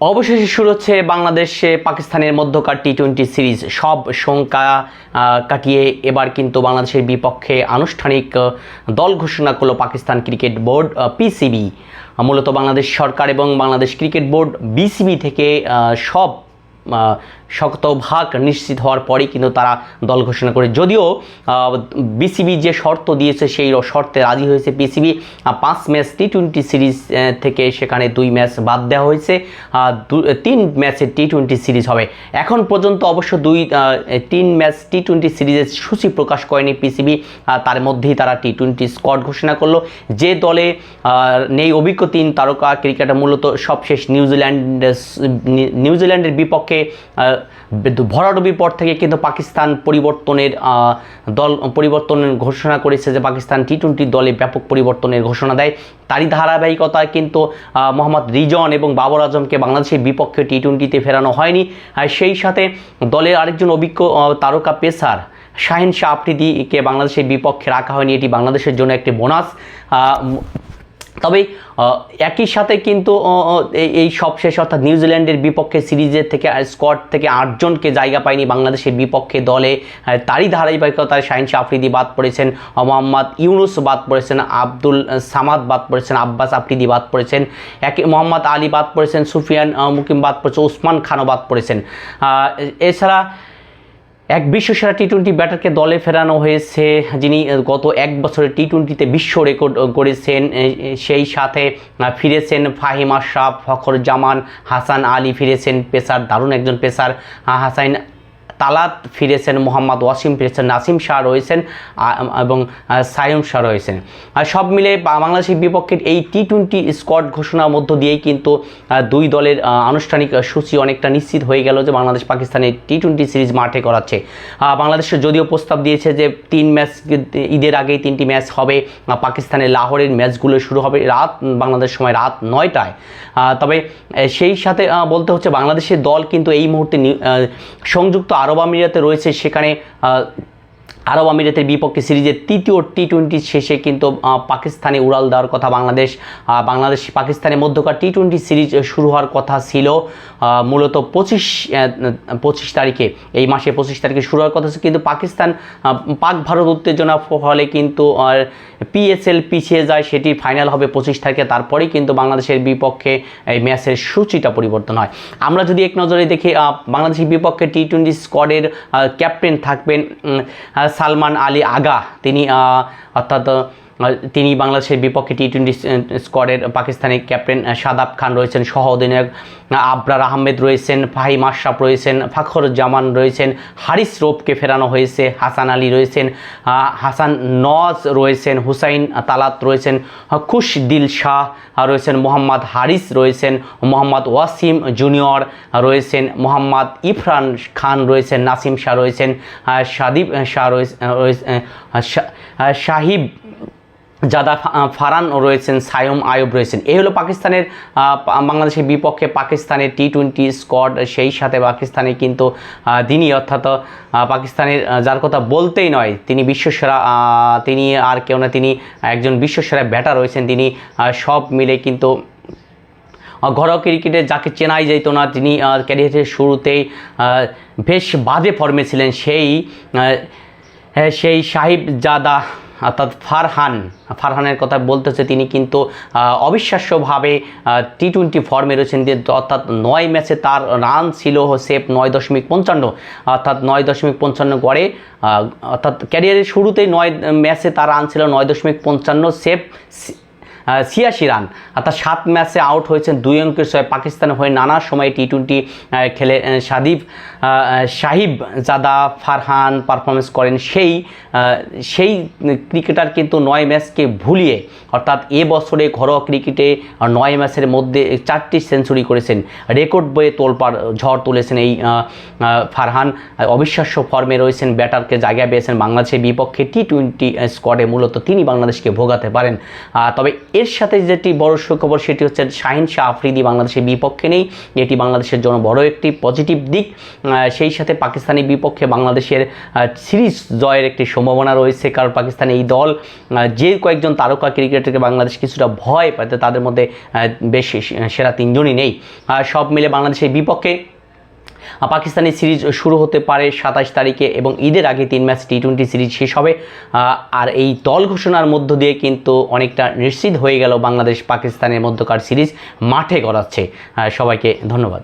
অবশেষে শুরু হচ্ছে বাংলাদেশে পাকিস্তানের মধ্যকার টি টোয়েন্টি সিরিজ। সব শঙ্কা কাটিয়ে এবার কিন্তু বাংলাদেশের বিপক্ষে আনুষ্ঠানিক দল ঘোষণা করল পাকিস্তান ক্রিকেট বোর্ড পিসিবি মূলত বাংলাদেশ সরকার এবং বাংলাদেশ ক্রিকেট বোর্ড বিসিবি থেকে সব আহ, শক্তভাগ নিশ্চিত হওয়ার পরেই কিন্তু তারা দল ঘোষণা করে। যদিও বিসিবি যে শর্ত দিয়েছে সেই শর্তে রাজি হয়েছে বিসিবি পাঁচ ম্যাচ টি টোয়েন্টি সিরিজ থেকে সেখানে দুই ম্যাচ বাদ দেওয়া হয়েছে। তিন ম্যাচের টি টোয়েন্টি সিরিজ হবে। এখন পর্যন্ত অবশ্য দুই তিন ম্যাচ টি টোয়েন্টি সিরিজের সূচি প্রকাশ করেনি পিসিবি তার মধ্যেই তারা টি টোয়েন্টি স্কোয়াড ঘোষণা করল। যে দলে নেই অভিজ্ঞ তিন তারকা ক্রিকেটার মূলত সবশেষ নিউজিল্যান্ড নিউজিল্যান্ডের বিপক্ষে আহ, ভরাডুবির পর থেকে কিন্তু পাকিস্তান পরিবর্তনের দল পরিবর্তনের ঘোষণা করেছে যে পাকিস্তান টি টোয়েন্টি দলে ব্যাপক পরিবর্তনের ঘোষণা দেয়। তারই ধারাবাহিকতায় কিন্তু মোহাম্মদ রিজন এবং বাবর আজমকে বাংলাদেশের বিপক্ষে টি টোয়েন্টিতে ফেরানো হয়নি। সেই সাথে দলের আরেকজন অভিজ্ঞ তারকা পেসার শাহিন শাহ আফ্রিদিকে বাংলাদেশের বিপক্ষে রাখা হয়নি। এটি বাংলাদেশের জন্য একটি বোনাস। তবে একই সাথে কিন্তু এই- সবশেষ অর্থাৎ নিউজিল্যান্ডের বিপক্ষে সিরিজের থেকে স্কোয়াড থেকে আটজনকে জায়গা পায়নি বাংলাদেশের বিপক্ষে দলে তারই ধারাবাহিকতায় শাহিন আফ্রিদি বাদ পড়েছেন মোহাম্মদ ইউনুস বাদ পড়েছেন, আব্দুল সামাদ বাদ পড়েছেন, আব্বাস আফ্রিদি বাদ পড়েছেন, একে, মোহাম্মদ আলী বাদ পড়েছেন, সুফিয়ান মুকিম বাদ পড়েছে ওসমান খানও বাদ পড়েছেন। এছাড়া এক বিশ্বসেরা টি টোয়েন্টি ব্যাটারকে দলে ফেরানো হয়েছে, যিনি গত এক বছরে টি টোয়েন্টিতে বিশ্ব রেকর্ড করেছেন সেই সাথে ফিরেছেন ফাহিম আশরাফ, ফখর জামান, হাসান আলী ফিরেছেন, পেসার, দারুণ একজন পেসার হাসাইন তালাত ফিরেছেন মোহাম্মদ ওয়াসিম ফিরেছেন নাসিম শাহ রয়েছেন এবং সায়ম শাহ রয়েছেন। আর সব মিলে বাংলাদেশের বিপক্ষে এই টি টোয়েন্টি স্কোয়াড ঘোষণার মধ্য দিয়েই কিন্তু দুই দলের আনুষ্ঠানিক সূচি অনেকটা নিশ্চিত হয়ে গেল যে বাংলাদেশ পাকিস্তানের টি টোয়েন্টি সিরিজ মাঠে করাচ্ছে। আহ, বাংলাদেশের যদিও প্রস্তাব দিয়েছে যে তিন ম্যাচ ঈদের আগেই তিনটি ম্যাচ হবে পাকিস্তানের লাহোরের ম্যাচগুলো শুরু হবে রাত বাংলাদেশ সময় রাত নয়টায়। তবে সেই সাথে বলতে হচ্ছে বাংলাদেশের দল কিন্তু এই মুহূর্তে সংযুক্ত আরব আমিরাতে রয়েছে সেখানে আরব আমিরাতের বিপক্ষে সিরিজের তৃতীয় টি টোয়েন্টি শেষে কিন্তু পাকিস্তানে উড়াল দেওয়ার কথা বাংলাদেশ বাংলাদেশ, পাকিস্তানের মধ্যকার টি টোয়েন্টি সিরিজ শুরু হওয়ার কথা ছিল মূলত পঁচিশ পঁচিশ তারিখে, এই মাসে পঁচিশ তারিখে শুরু হওয়ার কথা ছিল, কিন্তু পাকিস্তান পাক ভারত উত্তেজনা ফলে কিন্তু পিএসএল পিছিয়ে যায় সেটি ফাইনাল হবে পঁচিশ তারিখে, তারপরেই কিন্তু বাংলাদেশের বিপক্ষে এই ম্যাচের সূচিটা পরিবর্তন হয়। আমরা যদি এক নজরে দেখি বাংলাদেশের বিপক্ষে টি টোয়েন্টি স্কোয়াডের ক্যাপ্টেন থাকবেন সালমান আলী আগা তিনি অর্থাৎ তিনি বাংলাদেশের বিপক্ষে টি টোয়েন্টি স্কোয়াডের পাকিস্তানের ক্যাপ্টেন শাদাব খান রয়েছেন সহ অধিনায়ক আবরার আহমেদ রয়েছেন ফাহিম আশরাফ রয়েছেন ফাখরুজ্জামান রয়েছেন হারিস রোপকে ফেরানো হয়েছে হাসান আলী রয়েছেন হাসান নজ রয়েছেন হুসাইন তালাত রয়েছেন আহ, খুশ দিল শাহ রয়েছেন মোহাম্মদ হারিস রয়েছেন মোহাম্মদ ওয়াসিম জুনিয়র রয়েছেন মোহাম্মদ ইফরান খান রয়েছেন নাসিম শাহ রয়েছেন সাদিব শাহ রয়েছে- রয়েছে- আহ, শা- আহ, সাহিব জাদা ফারান রয়েছেন সায়ম আয়ুব রয়েছেন। এই হলো পাকিস্তানের বাংলাদেশের বিপক্ষে পাকিস্তানের টি টোয়েন্টি স্কোয়াড সেই সাথে পাকিস্তানে কিন্তু তিনি অর্থাৎ পাকিস্তানের যার কথা বলতেই নয়, তিনি বিশ্বসেরা তিনি আর কেউ না, তিনি একজন বিশ্বসেরা ব্যাটার রয়েছেন। তিনি সব মিলে কিন্তু ঘরোয়া ক্রিকেটে যাকে চেনাই যেত না, তিনি ক্যারিয়ারের শুরুতেই বেশ বাজে ফর্মে ছিলেন সেই সেই সাহিব জাদা অর্থাৎ ফারহান, ফারহানের কথা বলতেছে তিনি কিন্তু অবিশ্বাস্যভাবে টি টোয়েন্টি ফর্মে রয়েছেন। যে অর্থাৎ নয় ম্যাচে তার রান ছিল সেফ নয় দশমিক পঞ্চান্ন। অর্থাৎ নয় দশমিক পঞ্চান্ন গড়ে অর্থাৎ ক্যারিয়ারের শুরুতেই নয় ম্যাচে তার রান ছিল নয় দশমিক পঞ্চান্ন। সেফ ছিয়াশি রান। অর্থাৎ সাত ম্যাচে আউট হয়েছেন দুই অঙ্কের ছয়। পাকিস্তান হয়ে নানা সময় টি টোয়েন্টি খেলে সাদিব সাহিব জাদা, ফারহান পারফরমেন্স করেন। সেই সেই ক্রিকেটার কিন্তু নয় ম্যাচকে ভুলিয়ে, অর্থাৎ এ বছরে ঘরোয়া ক্রিকেটে নয় ম্যাচের মধ্যে চারটি সেঞ্চুরি করেছেন। রেকর্ড বয়ে তোলপাড়, ঝড় তুলেছেন এই ফারহান। অবিশ্বাস্য ফর্মে রয়েছেন, ব্যাটারকে জায়গা পেয়েছেন বাংলাদেশের বিপক্ষে টি টোয়েন্টি স্কোয়াডে মূলত তিনি বাংলাদেশকে ভোগাতে পারেন। তবে এর সাথে যেটি বড় সুখবর সেটি হচ্ছে শাহিন শাহ আফ্রিদি বাংলাদেশের বিপক্ষে নেই এটি বাংলাদেশের জন্য বড় একটি পজিটিভ দিক। সেই সাথে পাকিস্তানি বিপক্ষে বাংলাদেশের সিরিজ জয়ের একটি সম্ভাবনা রয়েছে, কারণ পাকিস্তানি এই দল যে কয়েকজন তারকা ক্রিকেটারকে বাংলাদেশ কিছুটা ভয় পায়, তাদের মধ্যে বেশ সেরা তিনজনই নেই। সব মিলে বাংলাদেশের বিপক্ষে পাকিস্তানি সিরিজ শুরু হতে পারে সাতাশ তারিখে এবং ঈদের আগে তিন ম্যাচ টি টোয়েন্টি সিরিজ শেষ হবে। আর এই দল ঘোষণার মধ্য দিয়ে কিন্তু অনেকটা নিশ্চিত হয়ে গেল বাংলাদেশ পাকিস্তানের মধ্যকার সিরিজ মাঠে গড়াচ্ছে। সবাইকে ধন্যবাদ।